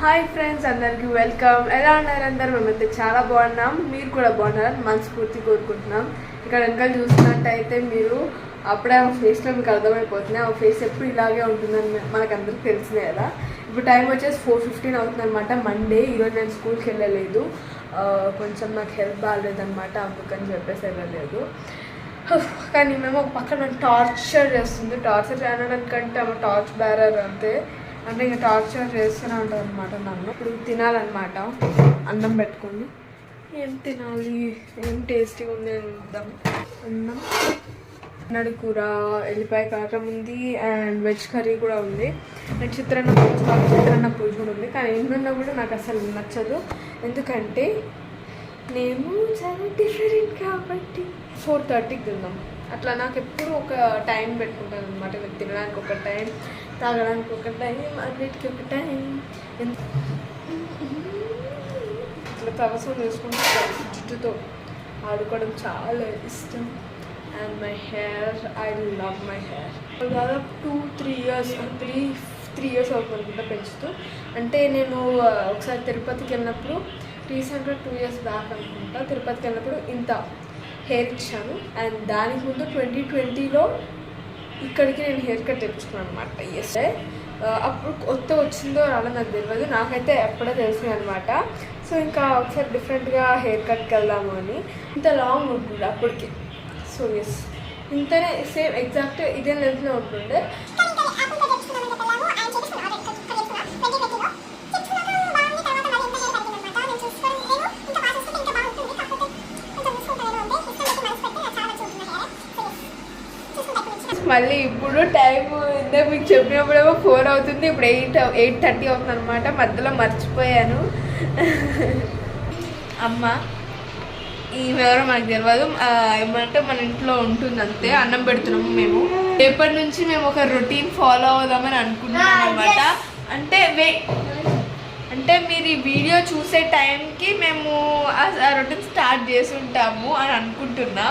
Hi friends అందరికీ welcome ఎలా ఉన్నారు అందరు? మేమైతే చాలా బాగున్నాం. మీరు కూడా బాగున్నారని మనస్ఫూర్తి కోరుకుంటున్నాం. ఇక్కడ వెనకాల చూసినట్టయితే మీరు అప్పుడే ఆ ఫేస్లో మీకు అర్థమైపోతుంది. ఆ ఫేస్ ఎప్పుడు ఇలాగే ఉంటుందని మే- మనకు అందరికి తెలిసిందే కదా. ఇప్పుడు టైం వచ్చేసి ఫోర్ ఫిఫ్టీన్ అవుతుందనమాట మండే ఈరోజు నేను స్కూల్కి వెళ్ళలేదు. కొంచెం నాకు హెల్త్ బాగాలేదన్నమాట. అందుకని చెప్పేసి వెళ్ళలేదు. కానీ మేము ఒక పక్కన టార్చర్ చేస్తుంది. టార్చర్ చేయడానికంటే ఆమె టార్చ్ బ్యారర్ అంతే. అంటే ఇంకా టార్చర్ చేస్తూనే ఉంటుంది అనమాట నన్ను. ఇప్పుడు తినాలన్నమాట. అన్నం పెట్టుకొని ఏం తినాలి? ఏం టేస్టీగా ఉంది అని చూద్దాం. అన్నం. నడి కూర ఎల్లిపాయ కారం ఉంది అండ్ వెజ్ కర్రీ కూడా ఉంది. అండ్ చిత్రాన్న పులుసు చిత్రాన్న పులుసు కూడా ఉంది. కానీ ఏమన్నా కూడా నాకు అసలు నచ్చదు. ఎందుకంటే మేము చాలా డిఫరెంట్ కాబట్టి ఫోర్ థర్టీకి తిందాం. అట్లా నాకు ఎప్పుడు ఒక టైం పెట్టుకుంటాను అనమాట తినడానికి ఒక టైం తాగడానికి ఒక టైం అన్నిటికీ ఒక టైం. ఇట్లా తవసం చేసుకుంటే జుట్టుతో ఆడుకోవడం చాలా ఇష్టం. And my hair I love my hair దాదాపు two three years three three years అవుతుందనుకుంటా పెంచుతూ. అంటే నేను ఒకసారి తిరుపతికి వెళ్ళినప్పుడు రీసెంట్గా టూ ఇయర్స్ బ్యాక్ అనుకుంటా తిరుపతికి వెళ్ళినప్పుడు ఇంత హెయిర్ ఇచ్చాను. అండ్ దానికి ముందు ట్వంటీ ట్వంటీలో ఇక్కడికి నేను హెయిర్ కట్ తెప్పించుకున్నాను అనమాట ఎస్ అప్పుడు కొత్త వచ్చిందో రాలో నాకు తెలియదు నాకైతే ఎప్పుడో తెలిసింది అనమాట సో ఇంకా ఒకసారి డిఫరెంట్గా హెయిర్ కట్కి వెళ్దాము అని. ఇంత లాంగ్ ఉంటుండే అప్పటికి. సో ఎస్ ఇంతనే సేమ్ ఎగ్జాక్ట్ ఇదే లెంత్లో ఉంటుండే. మళ్ళీ ఇప్పుడు టైం ఇందాక మీకు చెప్పినప్పుడేమో ఫోర్ అవుతుంది. ఇప్పుడు ఎయిట్ ఎయిట్ థర్టీ అవుతుంది అనమాట మధ్యలో మర్చిపోయాను. అమ్మ ఈమె ఎవరో మనకు తెలియదు ఏమంటే మన ఇంట్లో ఉంటుంది అంతే అన్నం పెడుతున్నాము మేము. రేపటి నుంచి మేము ఒక రొటీన్ ఫాలో అవుదామని అనుకుంటున్నాం అనమాట అంటే వే అంటే మీరు ఈ వీడియో చూసే టైంకి మేము ఆ రొటీన్ స్టార్ట్ చేసి ఉంటాము అని అనుకుంటున్నా.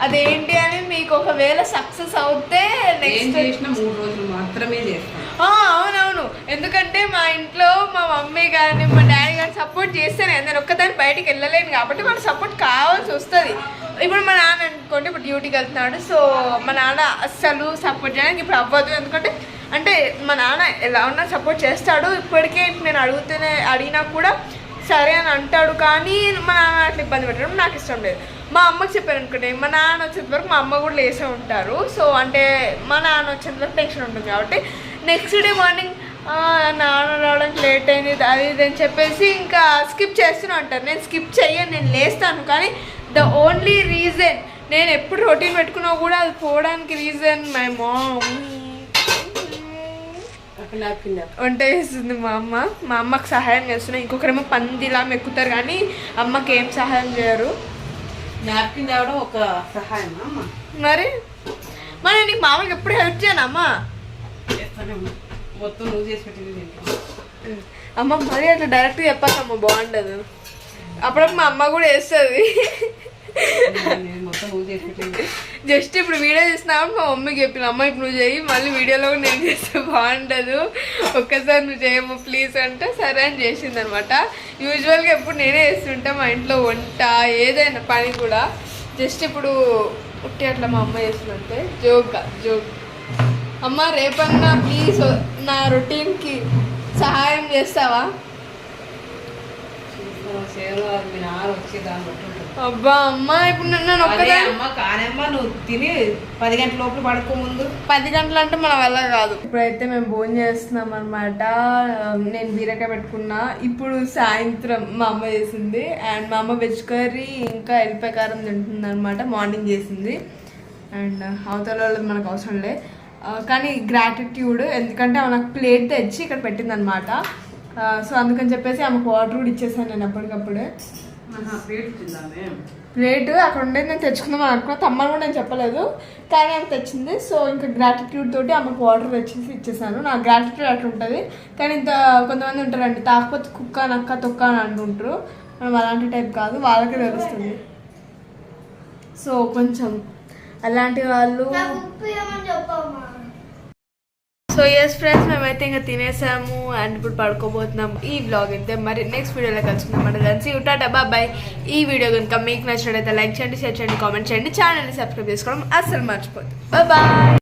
అదేంటి అని మీకు ఒకవేళ సక్సెస్ అవుతే నెక్స్ట్ చేసినా మూడు రోజులు మాత్రమే చేస్తాం. ఆ, అవునవును. ఎందుకంటే మా ఇంట్లో మా మమ్మీ కానీ మా డాడీ కానీ సపోర్ట్ చేస్తేనే నేను ఒక్కదాన్ని బయటికి వెళ్ళలేను కాబట్టి మన సపోర్ట్ కావాల్సి వస్తుంది. ఇప్పుడు మా నాన్న అనుకోండి ఇప్పుడు డ్యూటీకి వెళ్తున్నాడు. సో మా నాన్న అస్సలు సపోర్ట్ చేయడానికి ఇప్పుడు అవ్వదు. ఎందుకంటే అంటే మా నాన్న ఎలా ఉన్నా సపోర్ట్ చేస్తాడు. ఇప్పటికే నేను అడుగుతూనే అడిగినా కూడా సరే అని అంటాడు. కానీ మా నాన్న అట్లా ఇబ్బంది పెట్టడం నాకు ఇష్టం లేదు. మా అమ్మకి చెప్పాను అనుకోండి మా నాన్న వచ్చేంత వరకు మా అమ్మ కూడా లేసే ఉంటారు. సో అంటే మా నాన్న వచ్చేంత వరకు టెన్షన్ ఉంటుంది కాబట్టి నెక్స్ట్ డే మార్నింగ్ నాన్న రావడానికి లేట్ అయింది అది ఇది అని చెప్పేసి ఇంకా స్కిప్ చేస్తూనే ఉంటారు. నేను స్కిప్ చెయ్యను నేను లేస్తాను కానీ ద ఓన్లీ రీజన్ నేను ఎప్పుడు రొటీన్ పెట్టుకున్నా కూడా అది పోవడానికి రీజన్ మై మామ్ వంట చేస్తుంది మా అమ్మ. మా అమ్మకి సహాయం చేస్తున్నాయి ఇంకొకరేమో పందిలా మెక్కుతారు కానీ అమ్మకి ఏం సహాయం చేయరు. నాప్కిన్ తేవడం ఒక సహాయం మరి? మరి నీకు మామూలుగా ఎప్పుడు హెల్ప్ చేయను అమ్మ. చేస్తానే ఉన్నా. మొత్తం నువ్వు చేసి పెట్టింది. అమ్మ మరి అట్లా డైరెక్ట్గా చెప్పాకమ్మ బాగుండదు. అప్పుడప్పుడు మా అమ్మ కూడా వేస్తుంది జస్ట్ ఇప్పుడు వీడియో చేసినామని మా మమ్మీకి చెప్పిన అమ్మ ఇప్పుడు నువ్వు చేయి మళ్ళీ వీడియోలో కూడా నేను చేస్తే బాగుండదు. ఒక్కసారి నువ్వు చేయము ప్లీజ్ అంటే సరే అని చేసింది అనమాట యూజువల్గా ఎప్పుడు నేనే చేస్తుంటా మా ఇంట్లో వంట ఏదైనా పని కూడా. జస్ట్ ఇప్పుడు ఉట్టి అట్లా మా అమ్మ చేస్తుందంటే జోక్ జోక్ అమ్మ రేపన్నా ప్లీజ్ నా రొటీన్కి సహాయం చేస్తావా చేరు మీ నాన్న వచ్చి దాన్ని బట్టి ఉంటుంది. అబ్బా అమ్మ ఇప్పుడు నన్ను అమ్మ కానమ్మ నువ్వు తిని పది గంటల లోపల పడుకో ముందు. పది గంటలు అంటే మన వల్ల కాదు. ఇప్పుడైతే మేము భోజనం చేస్తున్నాం అనమాట నేను బీరకాయ పెట్టుకున్నా. ఇప్పుడు సాయంత్రం మా అమ్మ చేసింది. అండ్ మా అమ్మ వెజ్ కర్రీ ఇంకా ఎల్లిపాయ కారం తింటుంది అనమాట మార్నింగ్ చేసింది. అండ్ అవతల వాళ్ళది మనకు అవసరం లే. కానీ గ్రాటిట్యూడ్ ఎందుకంటే ఆమె నాకు ప్లేట్ తెచ్చి ఇక్కడ పెట్టింది అనమాట సో అందుకని చెప్పేసి ఆమెకు వాటర్ కూడా ఇచ్చేసాను నేను ఎప్పటికప్పుడే ప్లేట్ అక్కడ ఉండేది నేను తెచ్చుకుందాం అని అనుకున్నా తమ్మని కూడా నేను చెప్పలేదు. కానీ ఆమె తెచ్చింది సో ఇంకా గ్రాటిట్యూడ్ తోటి ఆమెకు వాటర్ తెచ్చేసి ఇచ్చేసాను. నా గ్రాటిట్యూడ్ అట్లా ఉంటుంది. కానీ ఇంత కొంతమంది ఉంటారండి తాకపోతే కుక్క నక్క తొక్క అని అంటుంటారు. మనం అలాంటి టైప్ కాదు వాళ్ళకే తెలుస్తుంది. సో కొంచెం అలాంటి వాళ్ళు సో ఎస్ ఫ్రెండ్స్ మేమైతే ఇంకా తినేసాము అండ్ ఇప్పుడు పడుకోబోతున్నాం ఈ బ్లాగ్ అయితే. మరి నెక్స్ట్ వీడియోలో కలుసుకుందాం మన కలిసి ఉంటా బాయ్ ఈ వీడియో కనుక మీకు నచ్చినట్లయితే లైక్ చేయండి షేర్ చేయండి కామెంట్ చేయండి. ఛానల్ని సబ్స్క్రైబ్ చేసుకోవడం అస్సలు మర్చిపోద్దు. బాయ్